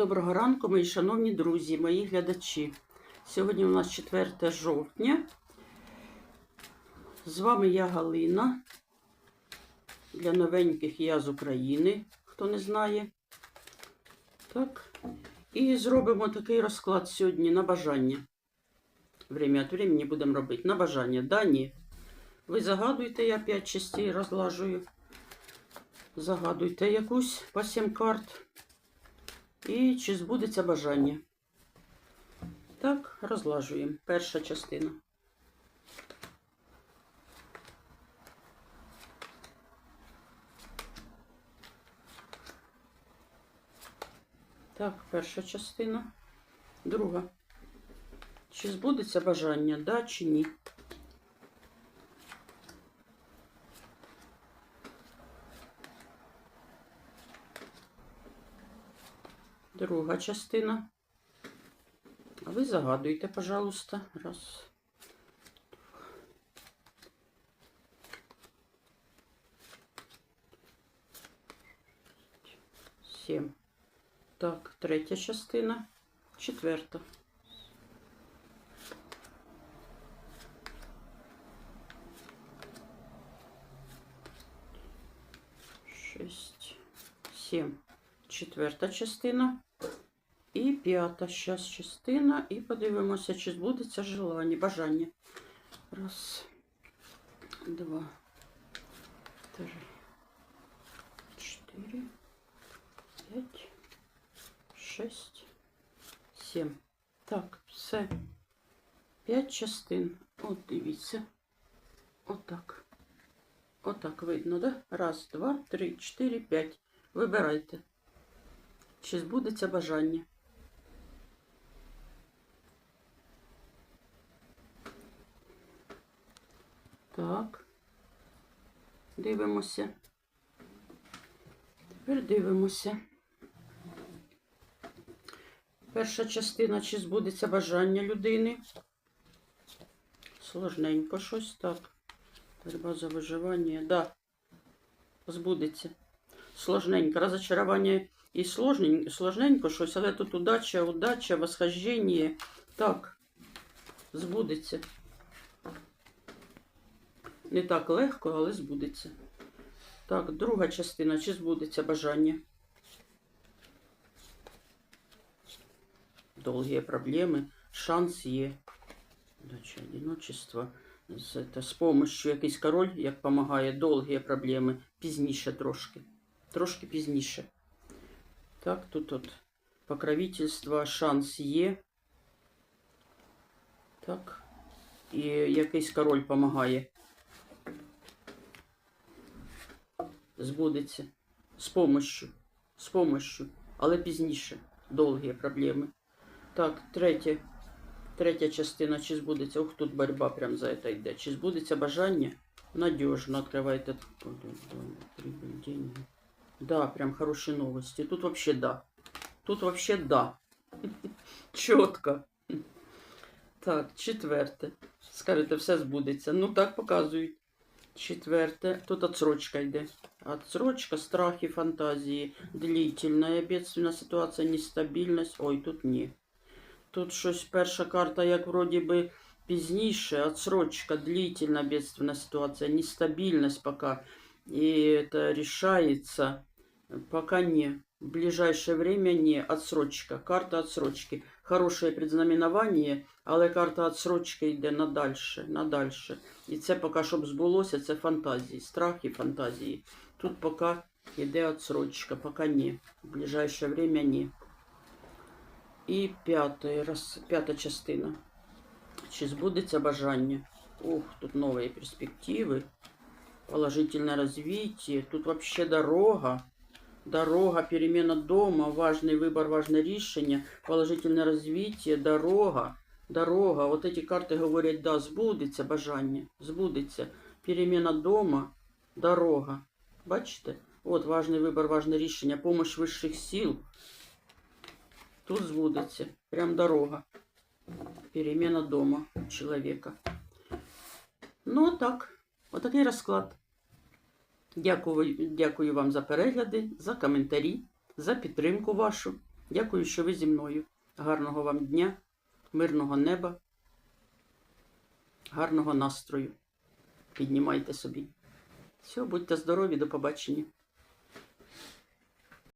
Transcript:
Доброго ранку, мої шановні друзі, мої глядачі. Сьогодні у нас 4 жовтня. З вами я Галина. Для новеньких я з України, хто не знає. Так. І зробимо такий розклад сьогодні на бажання. Время від времени будемо робити. На бажання. Да, ні. Ви загадуйте, я 5 частей розлажую. Загадуйте якусь по 7 карт. І чи збудеться бажання? Так, розлажуємо. Перша частина. Так, перша частина. Друга. Чи збудеться бажання, да чи ні? Друга частина. А ви загадуйте, пожалуйста. Раз. Сім. Так, третя частина. Четверта. Шесть. Сім. Четверта частина. І п'ята щас частина. І подивимося, чи збудеться желання, бажання. Раз, два, три, чотири, п'ять, шість, сім. Так, все. П'ять частин. От дивіться. Отак. Отак видно, да? Раз, два, три, чотири, п'ять. Вибирайте. Чи збудеться бажання? Так. Дивимося. Тепер дивимося. Перша частина, чи збудеться бажання людини. Сложненько щось так. Борьба за виживання. Да. Збудеться. Сложненько. Розочарування і сложненько, сложненько щось, але тут удача, удача, восхождення. Так. Збудеться. Не так легко, але збудеться. Так, друга частина. Чи збудеться бажання? Довгі проблеми. Шанс є. Дача одиночество. З, це, з помощью якийсь король, як допомагає, довгі проблеми. Пізніше трошки. Трошки пізніше. Так, тут от покровительство, шанс є. Так. І якийсь король допомагає. збудеться з помощью, з помощью, але пізніше довгі проблеми. Так, третє, третя частина, чи збудеться, ух, тут борьба прям за це йде. Чи збудеться бажання? Надежно открывает прибыль, деньги. Да, прям хорошие новости. Тут вообще да. Тут вообще да. Чітко. Так, четверте. Скажете, все збудеться. Ну так показують. Четверте. Тут отсрочка йде. Отсрочка, страхи, фантазии, длительная, бедственная ситуация, нестабильность. Ой, тут ні. Тут щось перша карта, як вроді би пізніше, отсрочка, длительная, бедственная ситуация, нестабильность пока. И это решается. Пока не. В ближайшее время не. Отсрочка. Карта отсрочки. Хорошее предзнаменование, але карта отсрочки йде на дальше. І це поки, щоб збулося, це фантазії, страхи, фантазії. Тут поки йде отсрочка, поки ні. В ближайшее время ні. І п'ятий, раз, п'ята частина. Чи збудеться бажання? Ух, тут нові перспективи. Положительное развитие. Тут вообще дорога. Дорога, перемена дома, важный выбор, важное решение, положительное развитие, дорога, дорога. Вот эти карты говорять, да, збудеться бажання, збудеться. Перемена дома, дорога. Бачите? От важний вибор, важне рішення, помощь вищих сил. Тут збудеться. Прям дорога. Перемена дома чоловіка. Ну, так. Отакий розклад. Дякую, дякую вам за перегляди, за коментарі, за підтримку вашу. Дякую, що ви зі мною. Гарного вам дня, мирного неба, гарного настрою. Піднімайте собі. Все, будьте здорові, до побачення.